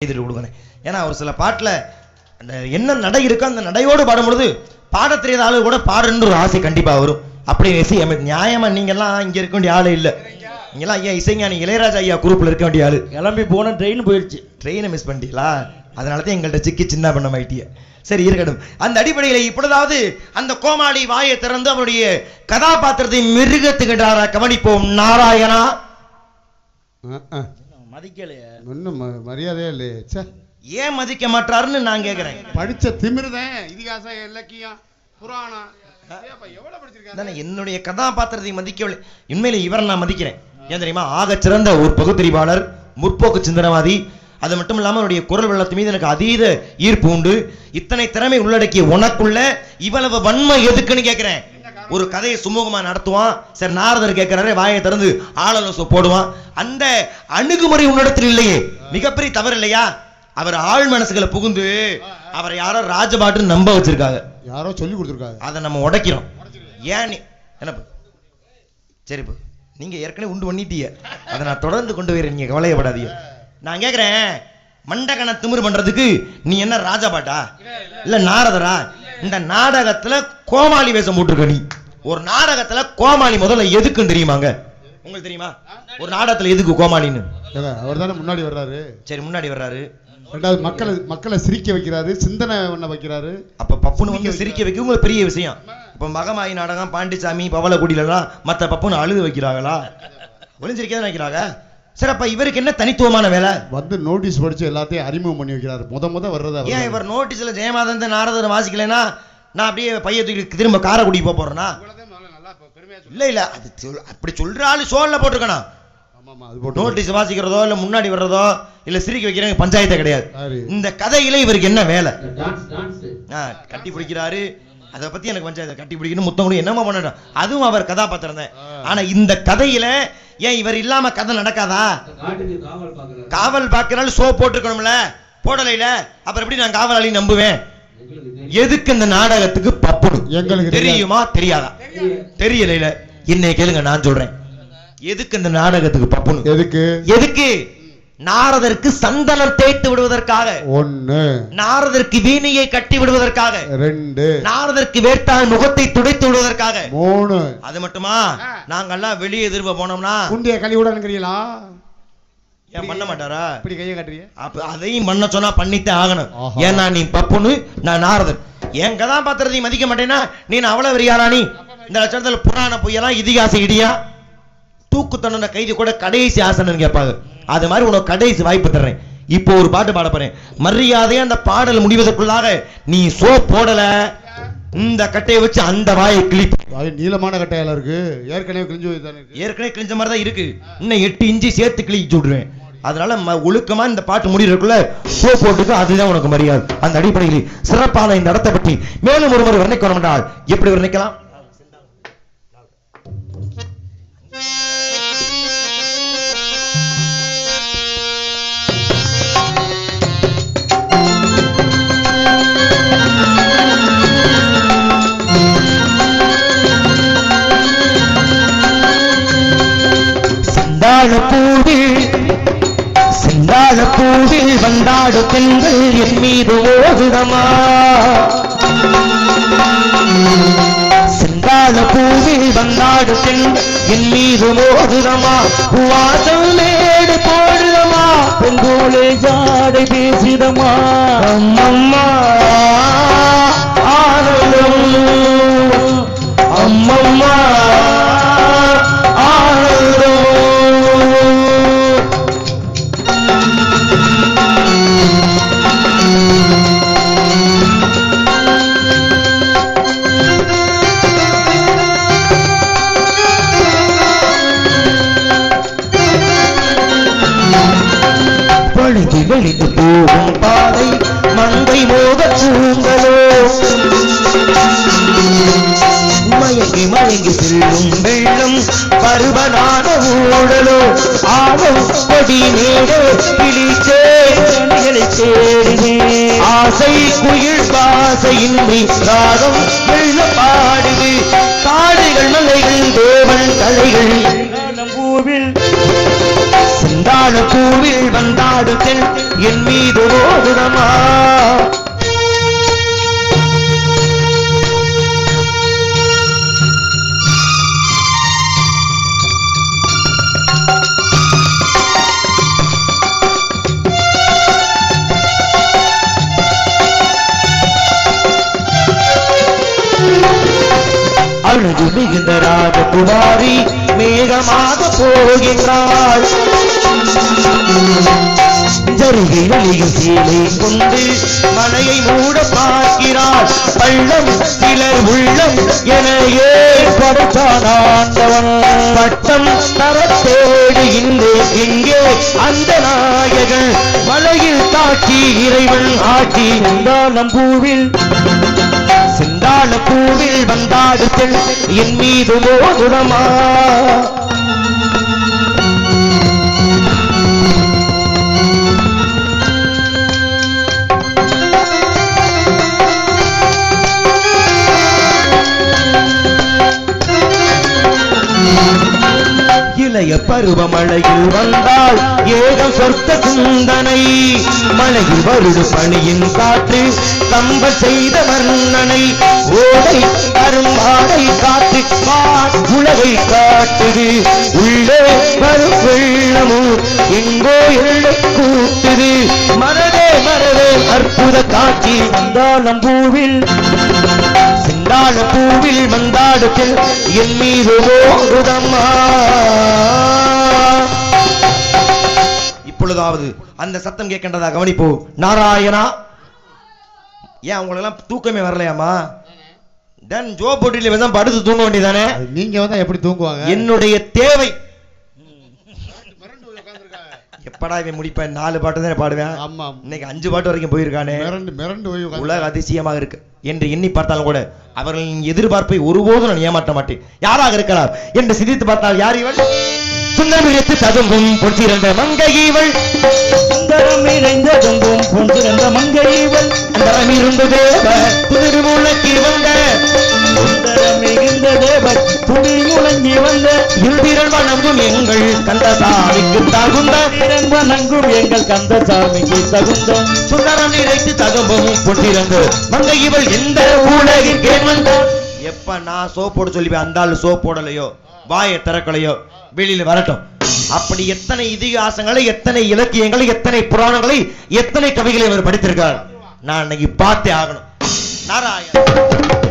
செய்துட்டு கொடுக்கணும். ஏன்னா ஒரு சில பாட்டுல அந்த என்ன நடை இருக்கோ அந்த நடையோடு பாடும் பொழுது பாட தெரியாத ஆளு கூட பாடுன்ற ஒரு ஆசை கண்டிப்பா வரும். அப்படி இசை நியாயமா நீங்கெல்லாம் இங்க இருக்க வேண்டிய ஆளு இல்ல. நீங்கெல்லாம் ஐயா இசைஞானி இளையராஜா ஐயா குரூப்ல இருக்க வேண்டிய ஆளு. கிளம்பி போன ட்ரெயின் போயிடுச்சு ட்ரெயினை மிஸ் பண்ணிட்டீங்களா? அதனால தான் எங்கள்கிட்ட சிக்கி சின்ன பண்ண மாட்டிய. சரி இருக்கட்டும். அந்த அடிப்படையில் இப்பொழுதாவது அந்த கோமாளி வாயை திறந்து அவருடைய கதாபாத்திரத்தை மிருகத்துக்கிட்டாரா கவனிப்போம். நாராயணா. மதிக்கலையே. ஒன்றும் மரியாதையே இல்லையே. ச்சே. ஏன் மதிக்க மாட்டாருன்னு நான் கேக்குறேன். படிச்ச திமிருதான் இதிகாசம் இலக்கியம் புராணம். என்னுடைய கதாபாத்திரத்தை மதிக்கவில்லை. உண்மையிலே இவரை நான் மதிக்கிறேன். ஏன் தெரியுமா? ஆகச் சிறந்த ஒரு பகுத்தறிவாளர் முற்போக்கு சிந்தனவாதி. அது மட்டும் இல்லாம அவருடைய குரல் வெள்ளத்து மீது எனக்கு அதீத ஈர்ப்பு உண்டு. இத்தனை திறமை உள்ளடக்கிய உனக்குள்ள இவ்வளவு வன்மை எதுக்குன்னு கேட்கிறேன் ஒரு கதையை சுமூகமா நடத்துவான். சரி நாரதர் கேட்கிறாரு வாயை திறந்து ஆளலோச போடுவான். அந்த அணுகுமுறை உன்னிடத்தில் இல்லையே. மிகப்பெரிய தவறு இல்லையா? அவர் ஆள் மனசுகளை புகுந்து அவரை யாரோ ராஜபாட்டுன்னு நம்ப வச்சிருக்காங்க. யாரோ சொல்லி கொடுத்துருக்காங்க. அதை நம்ம உடைக்கிறோம். ஏன் நீ என்னப்பா சரிப்பா நீங்க ஏற்கனவே உண்டு பண்ணிட்டீங்க. அதை நான் தொடர்ந்து கொண்டு போயிடுறேன். நீங்க கவலையப்படாதீங்க. நான் கேக்குறேன் மண்டகன திமிரு பண்றதுக்கு நீ என்ன ராஜாபாட்டா? இல்ல நாரதரா? இந்த நாடகத்துல கோமாளி வேஷம் போட்டிருக்க நீ. ஒரு நாடகத்துல கோமாளி முதல்ல எதுக்குன்னு தெரியுமாங்க? உங்களுக்கு தெரியுமா? ஒரு நாடகத்துல எதுக்கு கோமாளின்னு? அவர் தானே முன்னாடி வர்றாரு. சரி முன்னாடி வர்றாரு. ரெண்டாவது மக்களை மக்களை சிரிக்க வைக்கிறாரு சிந்தனை பண்ண வைக்கிறாரு. அப்ப பப்புனு வந்து சிரிக்க வைக்க உங்களுக்கு பெரிய விஷயம். இப்ப மகமாயி நாடகம் பாண்டிச்சாமி பவளக்குடியிலலாம் மத்த பப்புனு அழுது வைக்கிறாங்களா? ஒளிஞ்சிருக்கே வைக்கிறாங்க சரி அப்ப இவருக்கு என்ன தனித்துவமான வேலை? வந்து நோட்டீஸ் படிச்சு எல்லாத்தையும் அறிமுகம் பண்ணி வைக்கிறாரு. முத முத வர்றதா ஏன் இவர் நோட்டீஸ்ல ஜெயமாதந்த நாரதர் வாசிக்கலைன்னா நான் அப்படியே பைய தூக்கி திரும்ப காரைக்குடி போக போறேனா? இல்ல இல்ல அது அப்படி சொல்ற ஆளு சோல்ல போட்டிருக்கணும் ஆமாமா அது போட்டு நோட்டீஸ் வாசிக்கிறதோ இல்ல முன்னாடி வர்றதோ இல்ல சிரிக்க வைக்கிறவங்க பஞ்சாயத்தே கிடையாது? இந்த கதையில இவருக்கு என்ன வேலை? கட்டி பிடிக்கிறாரு. அதை பத்தி எனக்கு பஞ்சாயத்து கட்டி பிடிக்கணும் முத்தம் கூட என்னமா பண்ணட்டும். அதுவும் அவர் கதாபாத்திரம் தான். ஆனா இந்த கதையில ஏன் இவர் இல்லாம கதை நடக்காதா? காவல் பார்க்கறால சோ போட்டிருக்கணும்ல போடலைல அப்புறம் எப்படி நான் காவலாளி நம்புவேன்? எதுக்கு இந்த நாடகத்துக்கு பப்புனு? எங்களுக்கு. தெரியுமா? தெரியாதா? தெரியல என்னை கேளுங்க நான் சொல்றேன். எதுக்கு இந்த நாடகத்துக்கு பப்புனு? எதுக்கு? எதுக்கு? நாரதருக்கு சந்தனம் தேய்த்து விடுவதற்காக. ஒண்ணு. நாரதற்கு வீணையை கட்டி விடுவதற்காக. ரெண்டு. நாரதற்கு வேட்டான் முகத்தை துடைத்து விடுவதற்காக. மூணு. அது மட்டுமா? நாங்கெல்லாம் வெளியே எதிர்ப்பு போனோம்னா. குண்டிய கழி விடணுங்கிறீங்களா ஏன் பண்ண மாட்டாரா? இப்படி கையை காட்டுறீங்க? அப்ப அதையும் பண்ண சொன்னா பண்ணித்தே ஆகணும். ஏன்னா நீ பப்புனு நான் நாரதன். என் கதாபாத்திரத்தையும் மதிக்க மாட்டேன்னா நீ அவ்வளவு வெறியாரா நீ? இந்த லட்சத்துல புராண பொய்யெல்லாம் இதிகாச இடியா? தூக்கு தண்டனை கைது கூட கடைசி ஆசனன்னு கேட்பாங்க. அது மாதிரி உனக்கு கடைசி வாய்ப்பு தர்றேன். இப்போ ஒரு பாட்டு பாட போறேன். மரியாதையா அந்த பாடல் முடிவதற்குள்ளாக நீ சோ போடல. இந்த கட்டையை வச்சு அந்த வாயை கிளிப்பு அது நீளமான கட்டையால இருக்கு. ஏற்கனவே கிழிஞ்சு ஏற்கனவே கிழிஞ்ச மாதிரி தான் இருக்கு. இன்னும் எட்டு இன்ச்சு சேர்த்து கிழிச்சு விடுவேன் அதனால ஒழுக்கமா இந்த பாட்டு முடியறதுக்குள்ள ஷோ போட்டுக்கு அதுதான் உனக்கு மரியாதை. அந்த அடிப்படையில் சிறப்பான இந்த இடத்தை பற்றி மேலும் ஒரு முறை வர்ணிக்கணும் என்றால் எப்படி வர்ணிக்கலாம்? செந்தாழ பூவில் செந்தாழ பூவில் வந்தாடு பெண்கள் என் மீது ஓதுதமா? செந்தாழ பூவில் வந்தாடு பெண்கள் என் மீது ஓதுதமா? வாசம் மேடு போடுதமா? பெண்கோளே ஜாடை பேசிதமா? அம்மம்மா ஆனந்தம். அம்மம்மா. வழிந்து வெளிந்து போகும் பாதை மங்கை மோக பூங்களோ மயங்கி மயங்கி செல்லும் வெள்ளம் பருவனான ஊழலோ? ஆவம் கொடி மேடு? கிளிச்சே ஆசை குயில் பாசையின்றி ராகம் வெள்ள பாடுது. காடுகள் மலைகள் தேவன் தலைகள். பூவில் சிந்தாள பூவில் வந்தாடுங்கள் என் மீது ஓதுதமா அழகு மிகுந்த ராஜகுமாரி மேகமாக போகின்றாள் ஜருகை வழியும் சீலை கொண்டு மலையை மூட பார்க்கிறாள். பள்ளம் சிலர் உள்ளம் என ஏற்படுத்தான் ஆண்டவன். பட்டம் தர தேடுகின்றேன் எங்கே அந்த நாயகன் மலையில் தாக்கி இறைவன் ஆட்சி நம் பூவில் சிந்தாள பூவில் வந்தாடுத்தல் என் மீது ஓதுடமா இளைய பருவமழையில் வந்தால் ஏகம் சொர்க்க சிந்தனை. மழையில் வருடு பணியின் காற்று கம்ப செய்த வர்ணனை. ஓடை தரும் ஆடை காற்று உலகை காட்டுது. உள்ளே வரும் வெள்ளமும் எங்கோ எல்லை கூட்டுது. மனதே மனதே அற்புத காட்சி வந்தாலும் பூவில். சிந்தாள பூவில் வந்தாடுத்தில் என் மீது ஓடுதம்மா இப்பொழுதாவது அந்த சத்தம் கேட்கின்றதா கவனிப்போ. நாராயணா? ஏன் உங்களெல்லாம் தூக்கமே வரலையாமா தென் ஜோ போட்டியில தான் படுத்து தூங்க வேண்டியதானே? நீங்க வந்தா எப்படி தூங்குவாங்க? என்னுடைய தேவை. எப்படா இவன் முடிப்பேன்? நாலு பாட்டு தானே பாடுவேன். ஆமா இன்னைக்கு அஞ்சு பாட்டு வரைக்கும் போயிருக்கானே. மிரண்டு மிரண்டு போய் உலக அதிசயமாக இருக்கு. என்று எண்ணி பார்த்தாலும் கூட அவர்களின் எதிர்பார்ப்பை ஒருபோதும் நான் ஏமாற்ற மாட்டேன். யாராக இருக்கிறார் என்று சிந்தித்து பார்த்தால் யார் இவள் சுந்தரமிழத்து ததும்பும் பொற்றிருந்த மங்கை இவள் சுந்தரம் இணைந்த தொங்கும் பொன்றிருந்த மங்கை இவள் அந்தரமிருந்த தேவ திருமுழக்கி வந்த. சுந்தரம் மிகுந்த தேவர் துணி முழங்கி வந்த. இருதிரள் வணங்கும் எங்கள் கந்தசாமிக்கு தகுந்த. திறன் வணங்கும் எங்கள் கந்தசாமிக்கு தகுந்த. சுந்தரம் நிறைத்து ததும்பும் பொற்றிருந்த மங்கை இவள் எந்த உலகிற்கே வந்த? எப்ப நான் சோப் போட சொல்லி அந்த ஆளு சோப் போடலையோ? வாயை திறக்கலையோ வெளியில வரட்டும். அப்படி எத்தனை இதிகாசங்களை எத்தனை இலக்கியங்களை எத்தனை புராணங்களை எத்தனை கவிகளை அவர் படித்திருக்கார்? நான் இன்னைக்கு பார்த்தே ஆகணும். நாராயண